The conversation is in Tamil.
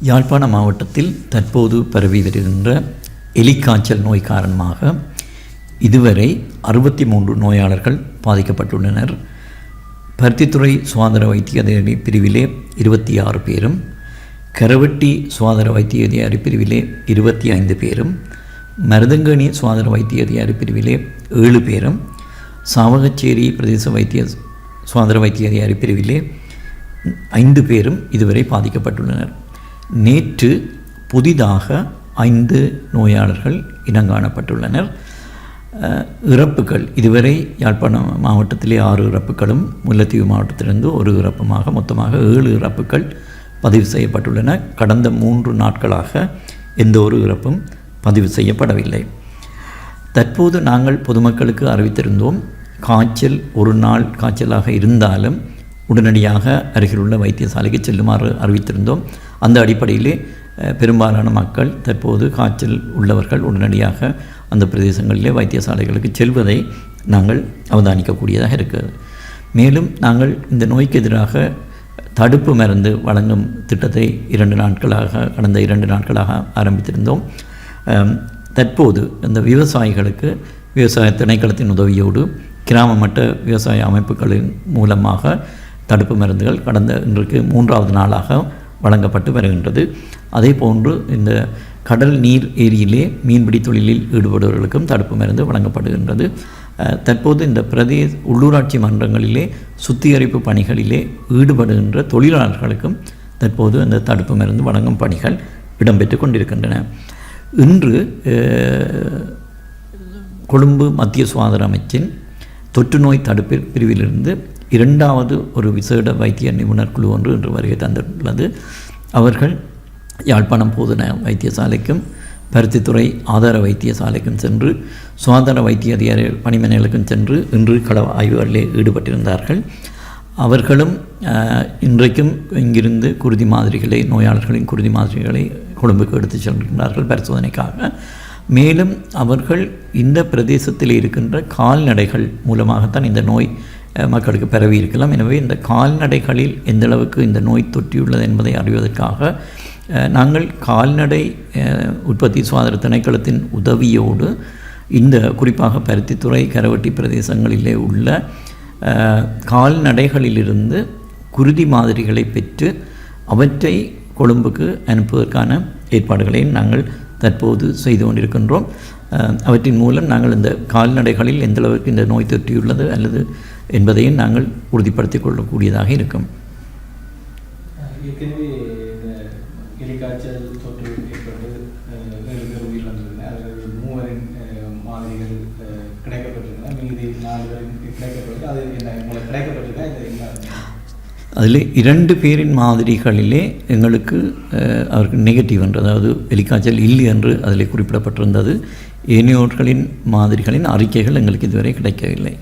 யாழ்ப்பாண மாவட்டத்தில் தற்போது பரவி வருகின்ற எலிக்காய்ச்சல் நோய் காரணமாக இதுவரை அறுபத்தி மூன்று நோயாளர்கள் பாதிக்கப்பட்டுள்ளனர். பருத்தித்துறை சுகாதார வைத்திய அதிகாரி பிரிவிலே இருபத்தி ஆறு பேரும் கரவட்டி சுகாதார வைத்திய அதிகாரி பிரிவிலே இருபத்தி ஐந்து பேரும் மருதங்கணி சுகாதார வைத்திய அதிகாரி பிரிவிலே ஏழு பேரும் சாவகச்சேரி பிரதேச வைத்திய சுகாதார வைத்திய அதிகாரி பிரிவிலே ஐந்து பேரும் இதுவரை பாதிக்கப்பட்டுள்ளனர். நேற்று புதிதாக ஐந்து நோயாளர்கள் இனங்காணப்பட்டுள்ளனர். இறப்புகள். இதுவரை யாழ்ப்பாணம் மாவட்டத்திலே ஆறு இறப்புகளும் முல்லைத்தீவு மாவட்டத்திலிருந்து ஒரு இறப்புமாக மொத்தமாக ஏழு இறப்புகள் பதிவு செய்யப்பட்டுள்ளன. கடந்த மூன்று நாட்களாக எந்த ஒரு இறப்பும் பதிவு செய்யப்படவில்லை. தற்போது நாங்கள் பொதுமக்களுக்கு அறிவித்திருந்தோம் காய்ச்சல் ஒரு நாள் காய்ச்சலாக இருந்தாலும் உடனடியாக அருகிலுள்ள வைத்தியசாலைக்கு செல்லுமாறு அறிவித்திருந்தோம். அந்த அடிப்படையிலே பெரும்பாலான மக்கள் தற்போது காய்ச்சல் உள்ளவர்கள் உடனடியாக அந்த பிரதேசங்களிலே வைத்தியசாலைகளுக்கு செல்வதை நாங்கள் அவதானிக்கக்கூடியதாக இருக்கிறது. மேலும் நாங்கள் இந்த நோய்க்கு எதிராக தடுப்பு மருந்து வழங்கும் திட்டத்தை இரண்டு நாட்களாக கடந்த இரண்டு நாட்களாக ஆரம்பித்திருந்தோம். தற்போது இந்த விவசாயிகளுக்கு விவசாய திணைக்களத்தின் உதவியோடு கிராம மட்ட விவசாய அமைப்புகளின் மூலமாக தடுப்பு மருந்துகள் கடந்த இன்றைக்கு மூன்றாவது நாளாக வழங்கப்பட்டு வருகின்றது. அதே போன்று இந்த கடல் நீர் ஏரியிலே மீன்பிடி தொழிலில் ஈடுபடுவர்களுக்கும் தடுப்பு மருந்து வழங்கப்படுகின்றது. தற்போது இந்த பிரதேச உள்ளூராட்சி மன்றங்களிலே சுத்திகரிப்பு பணிகளிலே ஈடுபடுகின்ற தொழிலாளர்களுக்கும் தற்போது அந்த தடுப்பு மருந்து வழங்கும் பணிகள் இடம்பெற்று கொண்டிருக்கின்றன. இன்று கொழும்பு மத்திய சுகாதார அமைச்சின் தொற்று நோய் தடுப்பு பிரிவிலிருந்து இரண்டாவது ஒரு விசேட வைத்திய நிபுணர் குழு ஒன்று இன்று வருகை தந்துள்ளது. அவர்கள் யாழ்ப்பாணம் போதன வைத்தியசாலைக்கும் பருத்தித்துறை ஆதார வைத்தியசாலைக்கும் சென்று சுகாதார வைத்திய அதிகாரி பணிமனைகளுக்கும் சென்று இன்று கள ஆய்வுகளிலே ஈடுபட்டிருந்தார்கள். அவர்களும் இன்றைக்கும் இங்கிருந்து குருதி மாதிரிகளை நோயாளர்களின் குருதி மாதிரிகளை கொழும்புக்கு எடுத்து சென்றிருக்கிறார்கள் பரிசோதனைக்காக. மேலும் அவர்கள் இந்த பிரதேசத்தில் இருக்கின்ற கால்நடைகள் மூலமாகத்தான் இந்த நோய் மக்களுக்கு பரவி இருக்கலாம். எனவே இந்த கால்நடைகளில் எந்தளவுக்கு இந்த நோய் தொற்றியுள்ளது என்பதை அறிவதற்காக நாங்கள் கால்நடை உற்பத்தி சுகாதார திணைக்களத்தின் உதவியோடு இந்த குறிப்பாக பருத்தித்துறை கரவட்டி பிரதேசங்களிலே உள்ள கால்நடைகளிலிருந்து குருதி மாதிரிகளை பெற்று அவற்றை கொழும்புக்கு அனுப்புவதற்கான ஏற்பாடுகளையும் நாங்கள் தற்போது செய்து கொண்டிருக்கின்றோம். அவற்றின் மூலம் நாங்கள் இந்த கால்நடைகளில் எந்தளவுக்கு இந்த நோய் தொற்றியுள்ளது அல்லது என்பதையும் நாங்கள் உறுதிப்படுத்திக் கொள்ளக்கூடியதாக இருக்கும். அதில் இரண்டு பேரின் மாதிரிகளிலே எங்களுக்கு அவருக்கு நெகட்டிவ் என்று அதாவது எலிக்காய்ச்சல் இல்லை என்று அதில் குறிப்பிடப்பட்டிருந்தது. ஏனையோர்களின் மாதிரிகளின் அறிக்கைகள் எங்களுக்கு இதுவரை கிடைக்கவில்லை.